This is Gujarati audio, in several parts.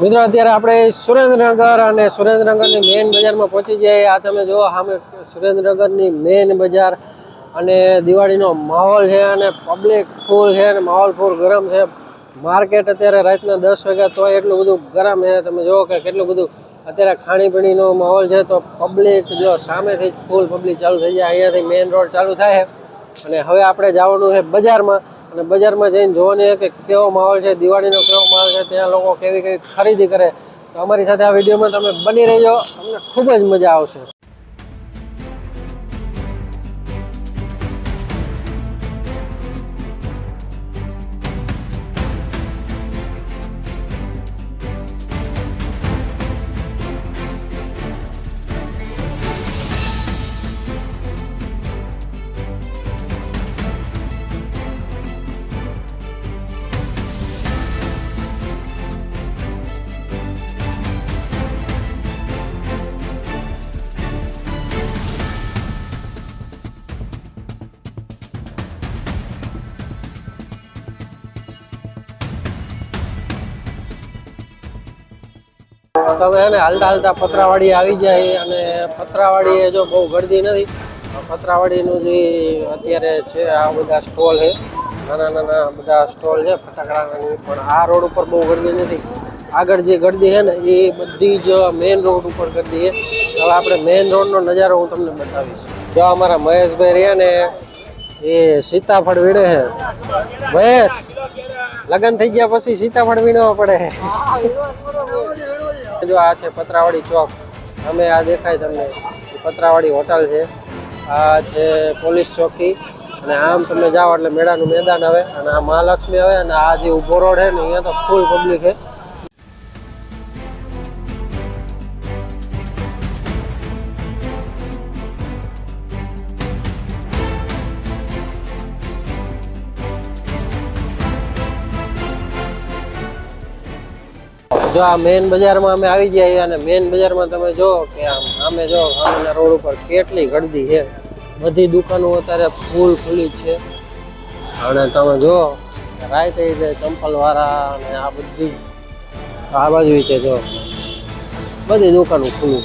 મિત્રો, અત્યારે આપણે સુરેન્દ્રનગર અને સુરેન્દ્રનગરની મેઇન બજારમાં પહોંચી જઈએ આ તમે જુઓ, સામે સુરેન્દ્રનગરની મેઇન બજાર અને દિવાળીનો માહોલ છે અને પબ્લિક ફૂલ છે અને માહોલ ફૂલ ગરમ છે. માર્કેટ અત્યારે રાતના દસ વાગ્યા તો એટલું બધું ગરમ છે. તમે જુઓ કે કેટલું બધું અત્યારે ખાણીપીણીનો માહોલ છે. તો પબ્લિક જો સામેથી ફૂલ પબ્લિક ચાલુ થઈ જાય. અહીંયાથી મેઇન રોડ ચાલુ થાય અને હવે આપણે જવાનું છે બજારમાં. અને બજારમાં જઈને જોવાની કે કેવો માહોલ છે, દિવાળીનો કેવો માહોલ છે, ત્યાં લોકો કેવી કેવી ખરીદી કરે. તો અમારી સાથે આ વિડીયોમાં તમે બની રહેજો. તમને ખૂબ જ મજા આવશે. તમે એને હાલતા હાલતા પતરાવાડી આવી જાય અને પતરાવાડી જો બહુ ગળદી નથી પતરાવાડીનું જે અત્યારે છે, આ બધા સ્ટોલ છે, નાના નાના બધા સ્ટોલ છે, ફટાકડાની, પણ આ રોડ ઉપર બહુ ગળદી નથી. આગળ જે ગળદી છે ને, એ બધી જ મેઇન રોડ ઉપર ગળદી છે. હવે આપણે મેઇન રોડનો નજારો હું તમને બતાવીશ. જો અમારા મહેશભાઈ રહ્યા ને, એ સીતાફળ વીણે છે. મહેશ, લગ્ન થઈ ગયા પછી સીતાફળ વીણવા પડે. જો આ છે પતરાવાડી ચોક. અમે આ દેખાય તમને. પતરાવાડી હોટલ છે. આ છે પોલીસ ચોકી. અને આમ તમે જાઓ એટલે મેળાનું મેદાન આવે અને આ મહાલક્ષ્મી આવે અને આ જે ઊભો રોડ છે ને, અહીંયા તો ફૂલ પબ્લિક છે. જો આ મેઇન બજારમાં અમે આવી ગયા અને મેઇન બજારમાં તમે જો કે આમ આમે જો સામેના રોડ ઉપર કેટલી ગળદી છે. બધી દુકાનો અત્યારે ફૂલ ખુલ્લી છે. અને તમે જો રાતે છે ચંપલ વાળા અને આ બધી આ બાજુ છે જો બધી દુકાનો ખુલ્લી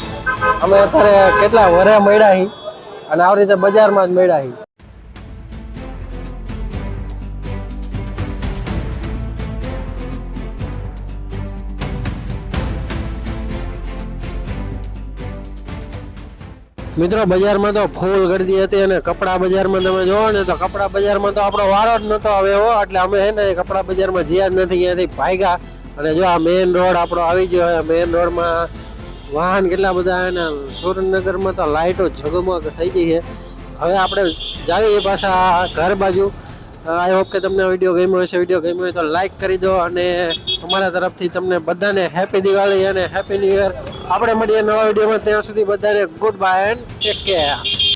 અમે અત્યારે કેટલા વરે મળ્યા હી અને આવી રીતે બજારમાં જ મળ્યા હી. મિત્રો, બજારમાં તો ફૂલ ગરદી હતી અને કપડા બજારમાં તમે જોવો ને, તો કપડા બજારમાં તો આપણો વારો જ નહોતો હવે હો. એટલે અમે હે ને કપડા બજારમાં જ્યાં જ નથી ત્યાંથી ભાગ્યા. અને જો આ મેઇન રોડ આપણો આવી ગયો મેઇન રોડમાં વાહન કેટલા બધા અને સુરેન્દ્રનગરમાં તો લાઇટો ઝગમગ થઈ ગઈ છે હવે આપણે જાવીએ પાછા ઘર બાજુ. આઈ હોપ કે તમને વીડિયો ગમ્યો હશે. વીડિયો ગમ્યો હોય તો લાઇક કરી દો અને અમારા તરફથી તમને બધાને હેપી દિવાળી અને હેપી ન્યુ યર આપણે મળીએ નવા વિડીયોમાં ત્યાં સુધી બધાને good bye and take care